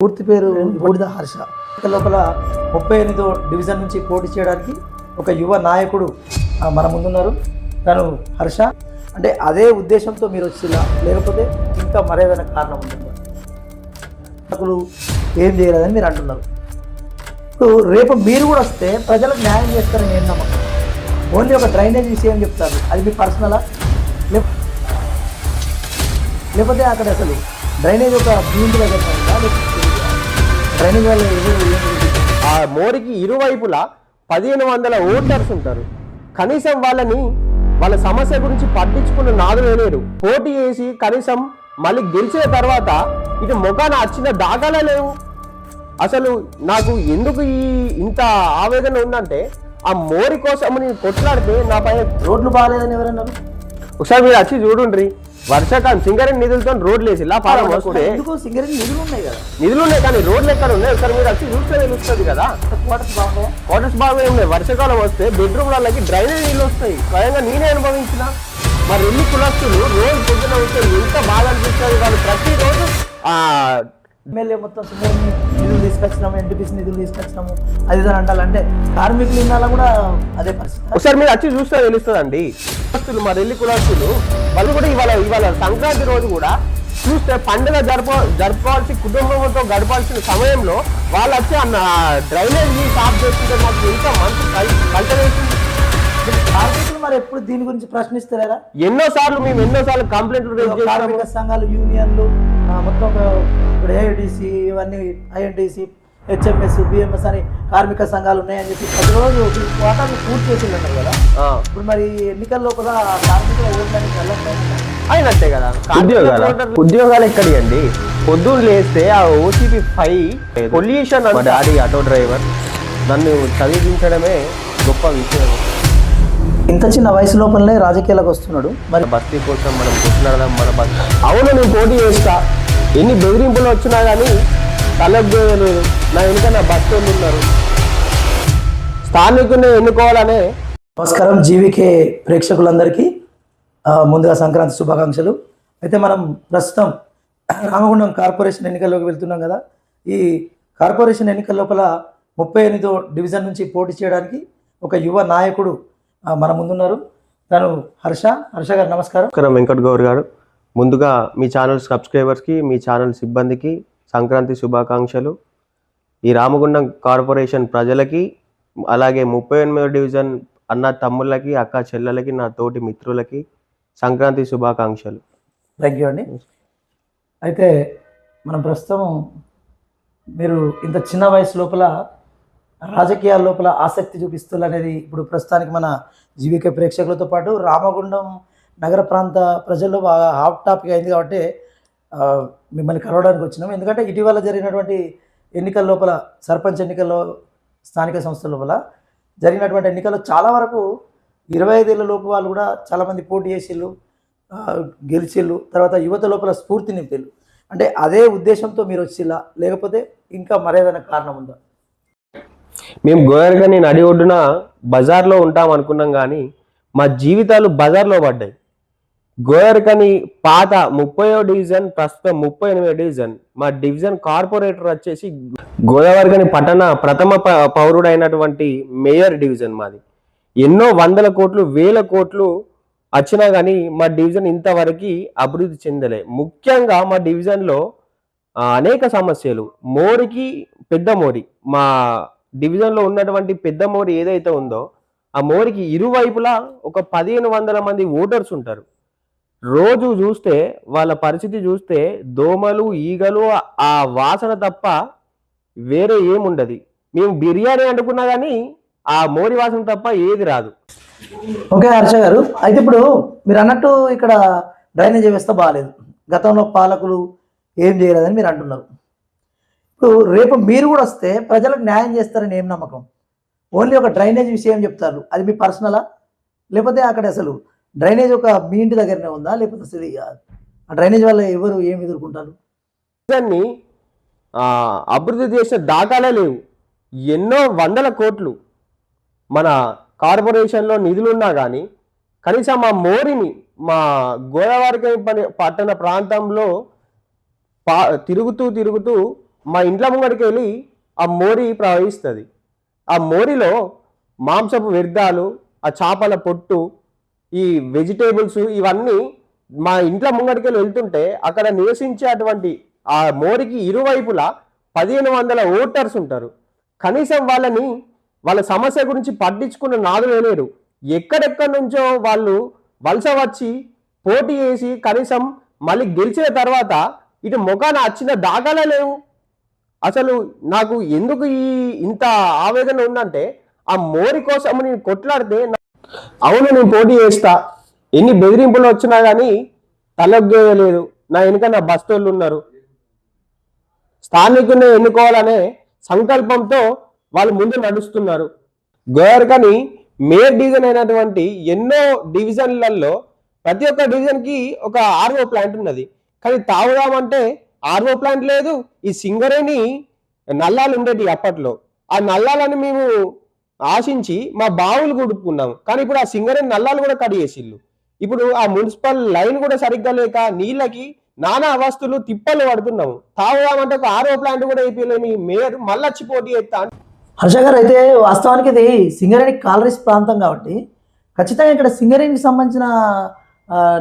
పూర్తి పేరు బూడిద హర్ష. లోపల ముప్పై ఎనిమిదో డివిజన్ నుంచి పోటీ చేయడానికి ఒక యువ నాయకుడు మన ముందున్నారు. తను హర్ష. అంటే అదే ఉద్దేశంతో మీరు వచ్చిలా లేకపోతే ఇంకా మరేదైనా కారణం ఉంటుందా? అసలు ఏం చేయలేదని మీరు అంటున్నారు. ఇప్పుడు రేపు మీరు కూడా వస్తే ప్రజలకు న్యాయం చేస్తారని ఏం నమ్మకం? ఓన్లీ ఒక డ్రైనేజ్ విషయం చెప్తారు. అది మీ పర్సనలా? లేకపోతే అక్కడ అసలు డ్రైనేజ్ ఒక బీంటి దగ్గర రెండు వేల ఆ మోరికి ఇరువైపులా పదిహేను వందల ఓటర్స్ ఉంటారు. కనీసం వాళ్ళని వాళ్ళ సమస్య గురించి పట్టించుకున్న నాదులే లేరు పోటీ చేసి కనీసం మళ్ళీ గెలిచిన తర్వాత ఇటు ముఖాన వచ్చిన దాఖలే లేవు. అసలు నాకు ఎందుకు ఈ ఇంత ఆవేదన ఉందంటే ఆ మోరి కోసం నేను కొట్లాడితే నా పైన రోడ్లు బాగాలేదని ఎవరన్నారు? ఒకసారి మీరు వచ్చి చూడుండ్రి. వర్షాకాలం సింగరేణి నిధులతో రోడ్లు వేసి ఇలా ఫారం వస్తే ఎందుకు సింగరేణి నిధులు ఉన్నాయి కదా. నిధులు ఉన్నాయి కానీ రోడ్లు ఎక్కడ ఉన్నాయి? ఒకసారి మీరు వచ్చి చూస్తే తెలుస్తుంది కదా. క్వార్టర్స్ బాగున్నాయా? వాటర్స్ బాగా ఉన్నాయి. వర్షాకాలం వస్తే బెడ్రూమ్లకి డ్రైనేజ్ నీళ్ళు వస్తాయి. స్వయంగా నేనే అనుభవించిన. మరి ఎన్ని కులస్తులు రోజు పొద్దున వస్తే ఎంత బాధ అనిపిస్తుంది వాళ్ళు ప్రతిరోజు ఆ ఎమ్మెల్యే మొత్తం నిధులు తీసుకొచ్చినాము ఎన్టీపీసీ నిధులు తీసుకొచ్చినాము. అది ఇది అని అంటారంటే కార్మికులు ఇన్నాళ్ళ కూడా అదే పరిస్థితి. ఒకసారి మీరు వచ్చి చూస్తే తెలుస్తుందండి. కులస్తులు మరి ఎల్లి కులస్తులు వాళ్ళు కూడా ఇవాళ ఇవాళ సంక్రాంతి రోజు కూడా చూస్తే పండుగ జరప జరపాల్సి కుటుంబంతో గడపాల్సిన సమయంలో వాళ్ళు వచ్చి అన్న డ్రైనేజ్ సాఫ్ చేస్తుంటే నాకు ఎంత మంచి కల్చర్ వేసింది. కార్మికులు మరి ఎప్పుడు దీని గురించి ప్రశ్నిస్తలేరా? ఎన్నో సార్లు మేము ఎన్నో సార్లు కంప్లైంట్లు రేజ్ కార్మిక సంఘాలు యూనియన్లు మొత్తం ఒక ఇప్పుడు ఏఐడిసి ఇవన్నీ ఐఎన్టీసీ హెచ్ఎంఎస్ బిఎంఎస్ అని కార్మిక సంఘాలు ఉన్నాయని చెప్పి ప్రతిరోజు వాటాలు పూర్తి చేసిందన్నారు కదా? ఆ, ఇప్పుడు మరి ఎన్నికల లోపల కార్మికుల ఓట్లని వెళ్ళట్లేదు అయినట్టే కదా. ఉద్యోగాలు ఉద్యోగాలు ఎక్కడి అండి పొద్దున్న లేస్తే ఆ ఓటీపీ ఫైవ్ పొల్యూషన్ మా డాడీ ఆటో డ్రైవర్. నన్ను చదివించడమే గొప్ప విషయం. ఇంత చిన్న వయసు లోపలనే రాజకీయాలకు వస్తున్నాడు. మరి బస్తీ కోసం మనం కొట్లాడదాం మన బస్ అవును నేను పోటీ చేస్తా. ఎన్ని బెదిరింపులు వచ్చినా కానీ తలకు లేదు నా వెనుక నా బస్తు ఉన్నారు స్థానికుని ఎన్నుకోవాలనే నమస్కారం జీవికే ప్రేక్షకులందరికీ. ముందుగా సంక్రాంతి శుభాకాంక్షలు. అయితే మనం ప్రస్తుతం రామగుండం కార్పొరేషన్ ఎన్నికల్లోకి వెళ్తున్నాం కదా. ఈ కార్పొరేషన్ ఎన్నికల లోపల ముప్పై ఎనిమిదో డివిజన్ నుంచి పోటీ చేయడానికి ఒక యువ నాయకుడు మన ముందున్నారు. తను హర్ష. హర్ష గారు నమస్కారం. నమస్కారం వెంకట్ గౌర్ గారు. ముందుగా మీ ఛానల్ సబ్స్క్రైబర్స్కి మీ ఛానల్ సిబ్బందికి సంక్రాంతి శుభాకాంక్షలు. ఈ రామగుండం కార్పొరేషన్ ప్రజలకి అలాగే ముప్పై ఎనిమిదో డివిజన్ అన్న తమ్ముళ్ళకి అక్క చెల్లెలకి నా తోటి మిత్రులకి సంక్రాంతి శుభాకాంక్షలు. థ్యాంక్ యూ అండి. అయితే మనం ప్రస్తుతం మీరు ఇంత చిన్న వయసు లోపల రాజకీయాల లోపల ఆసక్తి చూపిస్తున్నారు అనేది ఇప్పుడు ప్రస్తుతానికి మన జీవిక ప్రేక్షకులతో పాటు రామగుండం నగర ప్రాంత ప్రజల్లో బాగా హాట్ టాపిక్ అయింది కాబట్టి మిమ్మల్ని కలవడానికి వచ్చినాం. ఎందుకంటే ఇటీవల జరిగినటువంటి ఎన్నికల లోపల సర్పంచ్ ఎన్నికల్లో స్థానిక సంస్థల లోపల జరిగినటువంటి ఎన్నికల్లో చాలా వరకు ఇరవై ఐదేళ్ళ లోపు వాళ్ళు కూడా చాలామంది పోటీ చేసిళ్ళు గెలిచిళ్ళు తర్వాత యువత లోపల స్ఫూర్తి నింపిళ్ళు. అంటే అదే ఉద్దేశంతో మీరు వచ్చిలా? లేకపోతే ఇంకా మరేదైనా కారణం ఉందా? మేము గోయర్గని నడి ఒడ్డున బజార్లో ఉంటాం అనుకున్నాం కానీ మా జీవితాలు బజార్లో పడ్డాయి. గోయర్కని పాత ముప్పయో డివిజన్ ప్రస్తుతం ముప్పై ఎనిమిదో డివిజన్. మా డివిజన్ కార్పొరేటర్ వచ్చేసి గోదావరికని పట్టణ ప్రథమ పౌరుడైనటువంటి మేయర్ డివిజన్ మాది. ఎన్నో వందల కోట్లు వేల కోట్లు వచ్చినా కానీ మా డివిజన్ ఇంతవరకు అభివృద్ధి చెందలే. ముఖ్యంగా మా డివిజన్లో అనేక సమస్యలు. మోరికి పెద్ద మోరి. మా డివిజన్లో ఉన్నటువంటి పెద్ద మోరి ఏదైతే ఉందో ఆ మోరికి ఇరువైపులా ఒక పదిహేను వందల మంది ఓటర్స్ ఉంటారు. రోజు చూస్తే వాళ్ళ పరిస్థితి చూస్తే దోమలు ఈగలు ఆ వాసన తప్ప వేరే ఏముండదు. మేము బిర్యానీ అనుకున్నా కానీ ఆ మోరి వాసన తప్ప ఏది రాదు. ఓకే హర్ష గారు అయితే ఇప్పుడు మీరు అన్నట్టు ఇక్కడ డ్రైనేజ్ వ్యవస్థ బాగాలేదు గతంలో పాలకులు ఏం చేయలేదని మీరు అంటున్నారు. ఇప్పుడు రేపు మీరు కూడా వస్తే ప్రజలకు న్యాయం చేస్తారని ఏం నమ్మకం? ఓన్లీ ఒక డ్రైనేజ్ విషయం చెప్తారు. అది మీ పర్సనలా? లేకపోతే అక్కడ అసలు డ్రైనేజ్ ఒక మీ ఇంటి దగ్గరనే ఉందా? లేకపోతే ఆ డ్రైనేజ్ వల్ల ఎవరు ఏం ఎదుర్కొంటారు? దాన్ని అభివృద్ధి చేసిన దాఖలే లేవు. ఎన్నో వందల కోట్లు మన కార్పొరేషన్లో నిధులున్నా కానీ కనీసం మా మోరిని మా గోదావరి పని పట్టణ ప్రాంతంలో పా తిరుగుతూ తిరుగుతూ మా ఇంట్లో ముంగడికి వెళ్ళి ఆ మోరి ప్రవహిస్తుంది. ఆ మోరిలో మాంసపు వ్యర్థాలు ఆ చేపల పొట్టు ఈ వెజిటేబుల్స్ ఇవన్నీ మా ఇంట్లో ముంగడికి వెళ్తుంటే అక్కడ నివసించేటువంటి ఆ మోరికి ఇరువైపులా పదిహేను వందల ఓటర్స్ ఉంటారు. కనీసం వాళ్ళని వాళ్ళ సమస్య గురించి పట్టించుకున్న నాదులే లేరు. ఎక్కడెక్కడి నుంచో వాళ్ళు వలస వచ్చి పోటీ చేసి కనీసం మళ్ళీ గెలిచిన తర్వాత ఇటు ముఖాన వచ్చిన దాఖలా లేవు. అసలు నాకు ఎందుకు ఈ ఇంత ఆవేదన ఉందంటే ఆ మోరి కోసం నేను కొట్లాడితే అవును నేను పోటీ చేస్తా. ఎన్ని బెదిరింపులు వచ్చినా కానీ తలగ్గేయలేదు. నా వెనుక నా బస్తోళ్ళు ఉన్నారు. స్థానికుని ఎన్నుకోవాలనే సంకల్పంతో వాళ్ళు ముందు నడుస్తున్నారు. గోయర్కని మేయర్ డివిజన్ అయినటువంటి ఎన్నో డివిజన్లలో ప్రతి ఒక్క డివిజన్కి ఒక ఆర్ఓ ప్లాంట్ ఉన్నది. కానీ తాగుదామంటే ఆర్ఓ ప్లాంట్ లేదు. ఈ సింగరేణి నల్లాలు ఉండేటి అప్పట్లో. ఆ నల్లాలని మేము ఆశించి మా బావులు కొడుకున్నాం కానీ ఇప్పుడు ఆ సింగరేణి నల్లాలు కూడా కడిగేసిల్లు ఇప్పుడు ఆ మున్సిపల్ లైన్ కూడా సరిగ్గా లేక నీళ్ళకి నానా అవస్థలు తిప్పలు పడుతున్నాము. తాగుదామంటే ఒక ఆరో ప్లాంట్ కూడా అయిపోయలేని మేయర్ మళ్ళొచ్చి పోటీ ఎత్తా హర్ష గారు అయితే వాస్తవానికి ఇది సింగరేణి కాలరీస్ ప్రాంతం కాబట్టి ఖచ్చితంగా ఇక్కడ సింగరేణికి సంబంధించిన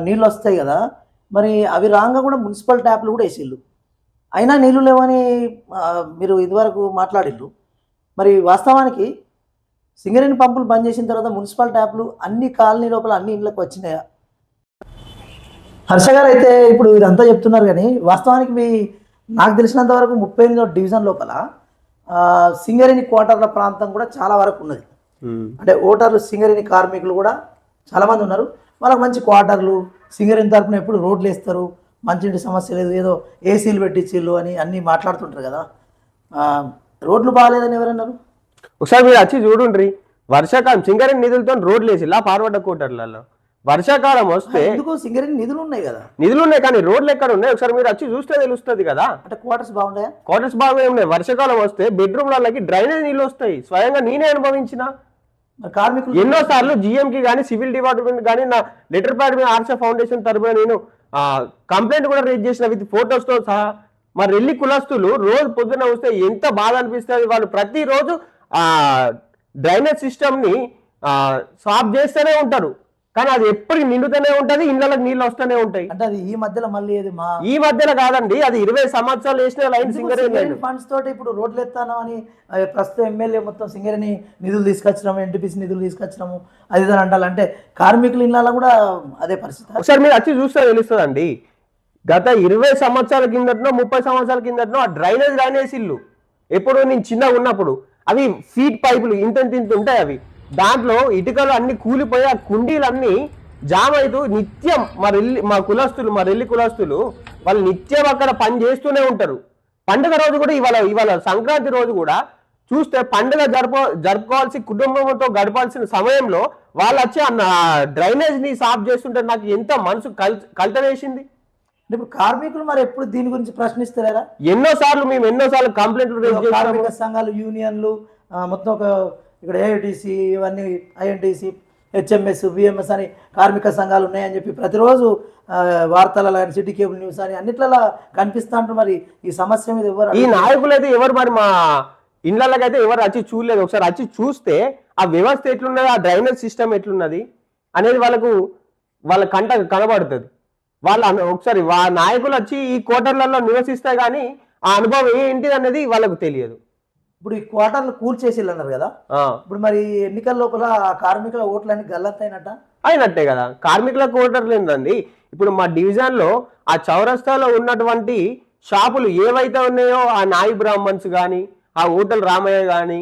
నీళ్ళు వస్తాయి కదా. మరి అవి రాగా కూడా మున్సిపల్ ట్యాప్లు కూడా వేసిళ్ళు. అయినా నీళ్ళు లేవని మీరు ఇదివరకు మాట్లాడిళ్ళు. మరి వాస్తవానికి సింగరేణి పంపులు బంద్ చేసిన తర్వాత మున్సిపల్ ట్యాప్లు అన్ని కాలనీ లోపల అన్ని ఇళ్ళకి వచ్చినాయా? హర్ష గారు అయితే ఇప్పుడు ఇదంతా చెప్తున్నారు కానీ వాస్తవానికి మీ నాకు తెలిసినంత వరకు ముప్పై ఎనిమిదో డివిజన్ లోపల సింగరేణి క్వార్టర్ల ప్రాంతం కూడా చాలా వరకు ఉన్నది. అంటే ఓటర్లు సింగరేణి కార్మికులు కూడా చాలామంది ఉన్నారు. వాళ్ళకి మంచి క్వార్టర్లు సింగరేణి తరపున ఎప్పుడు రోడ్లు వేస్తారు మంచినీటి సమస్య లేదు ఏదో ఏసీలు పెట్టించిళ్ళు అని అన్నీ మాట్లాడుతుంటారు కదా. రోడ్లు బాగాలేదని ఎవరన్నారు? ఒకసారి మీరు వచ్చి చూడుండ్రి. వర్షాకాలం సింగరేణి నిధులతో రోడ్లు వేసి ఇలా పార్వడ్డ కోటర్లలో వర్షాకాలం వస్తే ఎందుకు సింగరేణి నిధులు ఉన్నాయి కదా. నిధులు ఉన్నాయి కానీ రోడ్లు ఎక్కడ ఉన్నాయి? ఒకసారి మీరు వచ్చి చూస్తే తెలుస్తుంది కదా. అంటే క్వార్టర్స్ బాగున్నాయా క్వార్టర్స్ బాగా ఉన్నాయి. వర్షాకాలం వస్తే బెడ్రూమ్లకి డ్రైనేజ్ నీళ్ళు వస్తాయి. స్వయంగా నేనే అనుభవించిన. కార్మికులు ఎన్నో సార్లు కి కానీ సివిల్ డిపార్ట్మెంట్ కానీ నా లెటర్ ప్యాడ్ మీద ఆర్షా ఫౌండేషన్ తరపున నేను కంప్లైంట్ కూడా రేజ్ చేసిన విత్ ఫోటోస్తో సహా. మరి రెల్లి కులస్తులు రోజు పొద్దున వస్తే ఎంత బాధ అనిపిస్తుంది వాళ్ళు. ప్రతిరోజు డ్రైనేజ్ సిస్టమ్ని సాఫ్ చేస్తూనే ఉంటారు. కానీ అది ఎప్పటికి నిండుతూనే ఉంటది ఇళ్ళకి నీళ్ళు వస్తూనే ఉంటాయి. అంటే అది ఈ మధ్యలో మళ్ళీ ఏది మా ఈ మధ్యలో కాదండి అది ఇరవై సంవత్సరాలు వేసిన లైన్ సింగర్ ఫండ్స్ తోటి ఇప్పుడు రోడ్లు ఎత్తాను అని ప్రస్తుతం ఎమ్మెల్యే మొత్తం సింగరేణి నిధులు తీసుకొచ్చినాము ఎన్టీపీసీ నిధులు తీసుకొచ్చినాము అది ఇది అని అంటారు. అంటే కార్మికుల ఇళ్ళలో కూడా అదే పరిస్థితి. ఒకసారి మీరు వచ్చి చూస్తే తెలుస్తుందండి. గత ఇరవై సంవత్సరాల కిందటనో ముప్పై సంవత్సరాల కిందటనో ఆ డ్రైనేజ్ డ్రైనేజ్ ఇల్లు ఎప్పుడు నేను చిన్నగా ఉన్నప్పుడు. అవి ఫీట్ పైపులు ఇంతంత ఇంత ఉంటాయి అవి. దాంట్లో ఇటుకలు అన్ని కూలిపోయి ఆ కుండీలు జామ్ అవుతూ నిత్యం మా రెల్లి మా కులస్తులు మా రెల్లి కులస్తులు వాళ్ళు నిత్యం అక్కడ పని చేస్తూనే ఉంటారు. పండుగ రోజు కూడా ఇవాళ ఇవాళ సంక్రాంతి రోజు కూడా చూస్తే పండుగ జరుప జరుపుకోవాల్సి కుటుంబంతో గడపాల్సిన సమయంలో వాళ్ళు వచ్చి అన్న డ్రైనేజ్ని సాఫ్ చేస్తుంటే నాకు ఎంత మనసు కల్ కల్తనేసింది ఇప్పుడు కార్మికులు మరి ఎప్పుడు దీని గురించి ప్రశ్నిస్తలేరా? ఎన్నో సార్లు మేము ఎన్నో సార్లు కంప్లైంట్లు కార్మిక సంఘాలు యూనియన్లు మొత్తం ఒక ఇక్కడ ఏఐటిసి ఇవన్నీ ఐఎన్టీసీ హెచ్ఎంఎస్ బిఎంఎస్ అని కార్మిక సంఘాలు ఉన్నాయని చెప్పి ప్రతిరోజు వార్తలలో కానీ సిటీ కేబుల్ న్యూస్ అని అన్నిట్లలో కనిపిస్తా ఉంటారు మరి. ఈ సమస్య మీద ఎవరు ఈ నాయకులు అయితే ఎవరు మరి మా ఇండ్లకైతే ఎవరు వచ్చి చూడలేదు. ఒకసారి వచ్చి చూస్తే ఆ వ్యవస్థ ఎట్లున్నది ఆ డ్రైనేజ్ సిస్టమ్ ఎట్లున్నది అనేది వాళ్ళకు వాళ్ళ కంట కనబడుతుంది. వాళ్ళ ఒకసారి వా నాయకులు వచ్చి ఈ క్వార్టర్లలో నివసిస్తే గానీ ఆ అనుభవం ఏంటిది అనేది వాళ్ళకు తెలియదు. ఇప్పుడు ఈ క్వార్టర్లు కూల్చేసి అన్నారు కదా? ఇప్పుడు మరి ఎన్నికల లోపల కార్మికుల ఓట్లన్నీ గల్లంతైనట్ట అయినట్టే కదా. కార్మికుల క్వార్టర్లు ఏంటండి? ఇప్పుడు మా డివిజన్లో ఆ చౌరస్తాలో ఉన్నటువంటి షాపులు ఏవైతే ఉన్నాయో ఆ నాయి బ్రాహ్మణ్స్ కానీ ఆ హోటల్ రామయ్య కానీ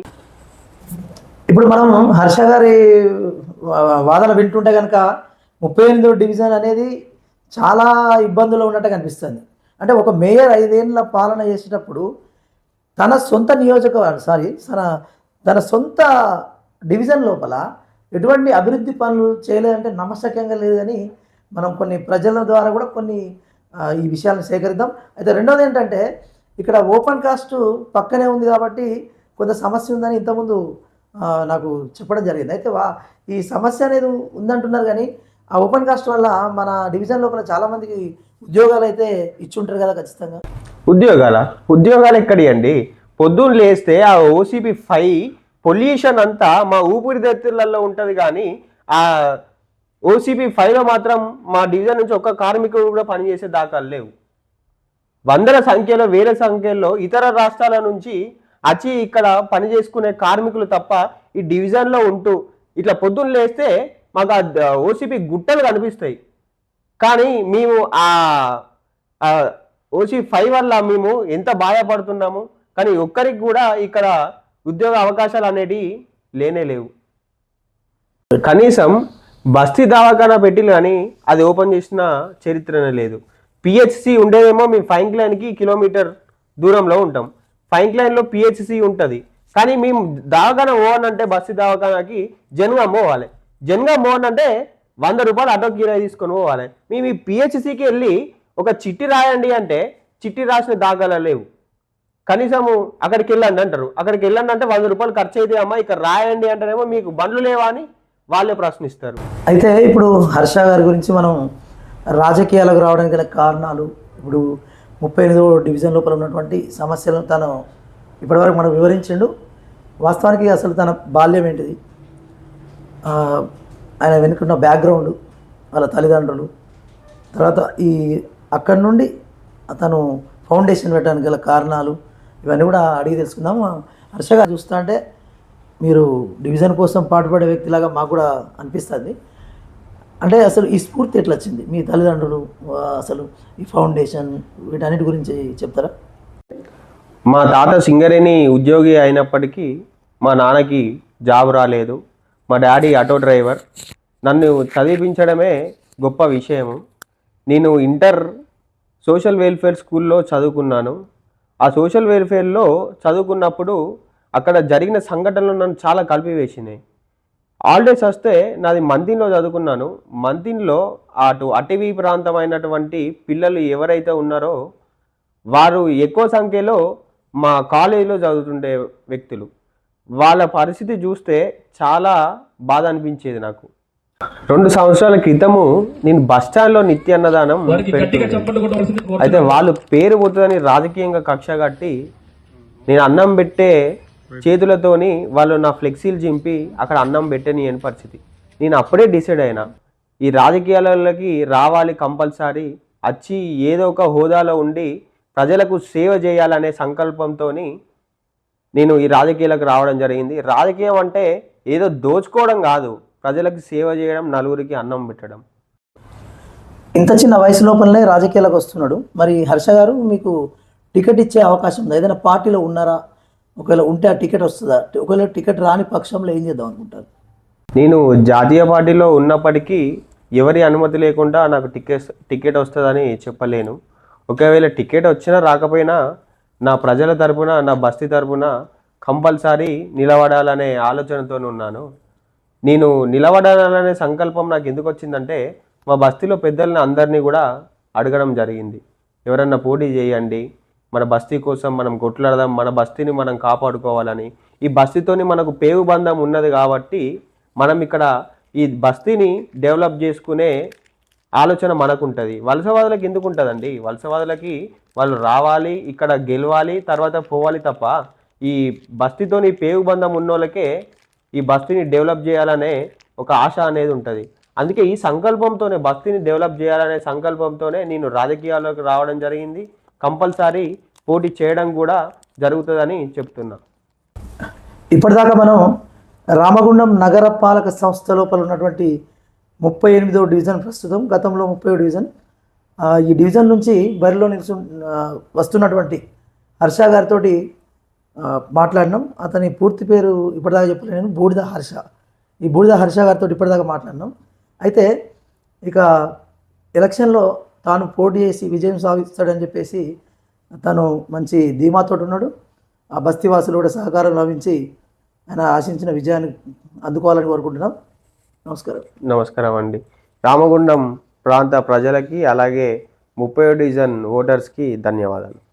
ఇప్పుడు మనం హర్ష గారి వాదన వింటుంటే కనుక ముప్పై ఎనిమిదో డివిజన్ అనేది చాలా ఇబ్బందులు ఉన్నట్టు కనిపిస్తుంది. అంటే ఒక మేయర్ ఐదేళ్ళ పాలన చేసేటప్పుడు తన సొంత నియోజకవర్గం సారీ తన తన సొంత డివిజన్ లోపల ఎటువంటి అభివృద్ధి పనులు చేయలేదంటే నమ్మశక్యంగా లేదని మనం కొన్ని ప్రజల ద్వారా కూడా కొన్ని ఈ విషయాలను సేకరిద్దాం. అయితే రెండోది ఏంటంటే ఇక్కడ ఓపెన్ కాస్ట్ పక్కనే ఉంది కాబట్టి కొంత సమస్య ఉందని ఇంతకుముందు నాకు చెప్పడం జరిగింది. అయితే వా ఈ సమస్య అనేది ఉందంటున్నారు కానీ ఆ ఓపెన్ కాస్ట్ వల్ల మన డివిజన్ లోపల చాలామందికి ఉద్యోగాలు అయితే ఇచ్చుంటారు కదా ఖచ్చితంగా. ఉద్యోగాల? ఉద్యోగాలు ఎక్కడి అండి పొద్దున్న లేస్తే ఆ ఓసీబీ ఫైవ్ పొల్యూషన్ అంతా మా ఊపిరితిత్తులలో ఉంటుంది కానీ ఆ ఓసీపీ ఫైవ్లో మాత్రం మా డివిజన్ నుంచి ఒక్క కార్మికుడు కూడా పనిచేసే దాఖలు లేవు. వందల సంఖ్యలో వేల సంఖ్యలో ఇతర రాష్ట్రాల నుంచి వచ్చి ఇక్కడ పని చేసుకునే కార్మికులు తప్ప ఈ డివిజన్లో ఉంటూ ఇట్లా పొద్దున్న లేస్తే మాకు ఆ ఓసీపీ గుట్టలు కనిపిస్తాయి. కానీ మేము ఆ ఓసీ ఫైవ్ వల్ల మేము ఎంత బాధపడుతున్నాము కానీ ఒక్కరికి కూడా ఇక్కడ ఉద్యోగ అవకాశాలు అనేటివి లేనే లేవు. కనీసం బస్తీ దవాఖానా పెట్టిలు కానీ అది ఓపెన్ చేసిన చరిత్రనే లేదు. పిహెచ్సి ఉండేదేమో మేము ఫైన్ లైన్కి కిలోమీటర్ దూరంలో ఉంటాం. ఫైన్ లైన్లో పిహెచ్సి ఉంటుంది. కానీ మేము దవాఖానా పోవాలంటే అంటే బస్తీ దవాఖానాకి జన్గా పోవాలి. జన్గా మోహన్ అంటే వంద రూపాయలు ఆటో కిరాయి తీసుకొని పోవాలి. మేము ఈ పిహెచ్సికి వెళ్ళి ఒక చిట్టి రాయండి అంటే చిట్టి రాసిన దాఖలా లేవు. కనీసము అక్కడికి వెళ్ళండి అంటారు. అక్కడికి వెళ్ళండి అంటే వంద రూపాయలు ఖర్చు అయితే అమ్మా ఇక్కడ రాయండి అంటేనేమో మీకు బండ్లు లేవా అని వాళ్ళే ప్రశ్నిస్తారు. అయితే ఇప్పుడు హర్ష గారి గురించి మనం రాజకీయాలకు రావడానికి గల కారణాలు ఇప్పుడు ముప్పై ఎనిమిదో డివిజన్ లోపల ఉన్నటువంటి సమస్యలను తను ఇప్పటివరకు మనం వివరించిండు. వాస్తవానికి అసలు తన బాల్యం ఏంటిది? ఆయన వెనుకున్న బ్యాక్గ్రౌండ్ వాళ్ళ తల్లిదండ్రులు. తర్వాత ఈ అక్కడి నుండి అతను ఫౌండేషన్ పెట్టడానికి గల కారణాలు ఇవన్నీ కూడా అడిగి తెలుసుకుందాం హర్షగా చూస్తా అంటే మీరు డివిజన్ కోసం పాటుపడే వ్యక్తిలాగా మాకు కూడా అనిపిస్తుంది. అంటే అసలు ఈ స్ఫూర్తి ఎట్లా వచ్చింది? మీ తల్లిదండ్రులు అసలు ఈ ఫౌండేషన్ వీటన్నిటి గురించి చెప్తారా? మా తాత సింగరేణి ఉద్యోగి అయినప్పటికీ మా నాన్నకి జాబ్ రాలేదు. మా డాడీ ఆటో డ్రైవర్. నన్ను చదివించడమే గొప్ప విషయము. నేను ఇంటర్ సోషల్ వెల్ఫేర్ స్కూల్లో చదువుకున్నాను. ఆ సోషల్ వెల్ఫేర్లో చదువుకున్నప్పుడు అక్కడ జరిగిన సంఘటనలు నన్ను చాలా కలిపివేసినాయి. హాలిడేస్ వస్తే నాది మంతిన్లో చదువుకున్నాను. మంతిన్లో అటు అటవీ ప్రాంతమైనటువంటి పిల్లలు ఎవరైతే ఉన్నారో వారు ఎక్కువ సంఖ్యలో మా కాలేజీలో చదువుతుండే వ్యక్తులు. వాళ్ళ పరిస్థితి చూస్తే చాలా బాధ అనిపించేది నాకు. రెండు సంవత్సరాల క్రితము నేను బస్ స్టాండ్లో నిత్య అన్నదానం. అయితే వాళ్ళు పేరు పోతుందని రాజకీయంగా కక్ష కట్టి నేను అన్నం పెట్టే చేతులతోని వాళ్ళు నా ఫ్లెక్సీలు చింపి అక్కడ అన్నం పెట్టని అని పరిస్థితి. నేను అప్పుడే డిసైడ్ అయినా. ఈ రాజకీయాలలోకి రావాలి కంపల్సరీ. వచ్చి ఏదో ఒక హోదాలో ఉండి ప్రజలకు సేవ చేయాలనే సంకల్పంతో నేను ఈ రాజకీయాలకు రావడం జరిగింది. రాజకీయం అంటే ఏదో దోచుకోవడం కాదు. ప్రజలకు సేవ చేయడం నలుగురికి అన్నం పెట్టడం. ఇంత చిన్న వయసు లోపలనే రాజకీయాలకు వస్తున్నాడు. మరి హర్ష గారు మీకు టికెట్ ఇచ్చే అవకాశం ఉందా? ఏదైనా పార్టీలో ఉన్నారా? ఒకవేళ ఉంటే ఆ టికెట్ వస్తుందా? ఒకవేళ టికెట్ రాని పక్షంలో ఏం చేద్దాం అనుకుంటారు? నేను జాతీయ పార్టీలో ఉన్నప్పటికీ ఎవరి అనుమతి లేకుండా నాకు టికెట్ టికెట్ వస్తుందని చెప్పలేను. ఒకవేళ టికెట్ వచ్చినా రాకపోయినా నా ప్రజల తరపున నా బస్తీ తరపున కంపల్సరీ నిలబడాలనే ఆలోచనతో ఉన్నాను. నేను నిలబడాలనే సంకల్పం నాకు ఎందుకు వచ్చిందంటే మా బస్తీలో పెద్దల్ని అందరినీ కూడా అడగడం జరిగింది. ఎవరన్నా పోటీ చేయండి మన బస్తీ కోసం మనం కొట్లాడదాం మన బస్తీని మనం కాపాడుకోవాలని. ఈ బస్తీతోని మనకు పేగు బంధం ఉన్నది కాబట్టి మనం ఇక్కడ ఈ బస్తీని డెవలప్ చేసుకునే ఆలోచన మనకు ఉంటుంది వలసవాదులకు ఎందుకు ఉంటుందండి వలసవాదులకి వాళ్ళు రావాలి ఇక్కడ గెలవాలి తర్వాత పోవాలి తప్ప ఈ బస్తీతోని పేగు బంధం ఉన్నోళ్ళకే ఈ బస్తీని డెవలప్ చేయాలనే ఒక ఆశ అనేది ఉంటుంది. అందుకే ఈ సంకల్పంతోనే బస్తీని డెవలప్ చేయాలనే సంకల్పంతోనే నేను రాజకీయాల్లోకి రావడం జరిగింది. కంపల్సరీ పోటీ చేయడం కూడా జరుగుతుందని చెప్తున్నా. ఇప్పటిదాకా మనం రామగుండం నగర పాలక సంస్థ లోపల ఉన్నటువంటి ముప్పై ఎనిమిదవ డివిజన్ ప్రస్తుతం గతంలో ముప్పై డివిజన్. ఈ డివిజన్ నుంచి బరిలో నిలుచు వస్తున్నటువంటి హర్ష గారితో మాట్లాడినాం. అతని పూర్తి పేరు ఇప్పటిదాకా చెప్పలేను బూడిద హర్ష. ఈ బూడిద హర్ష గారితో ఇప్పటిదాకా మాట్లాడినాం. అయితే ఇక ఎలక్షన్లో తాను పోటీ చేసి విజయం సాధిస్తాడని చెప్పేసి తను మంచి ధీమాతో ఉన్నాడు. ఆ బస్తీవాసులు కూడా సహకారం లభించి ఆయన ఆశించిన విజయాన్ని అందుకోవాలని కోరుకుంటున్నాం. నమస్కారం. నమస్కారం అండి రామగుండం ప్రాంత ప్రజలకి అలాగే ముప్పై డివిజన్ ఓటర్స్కి ధన్యవాదాలు.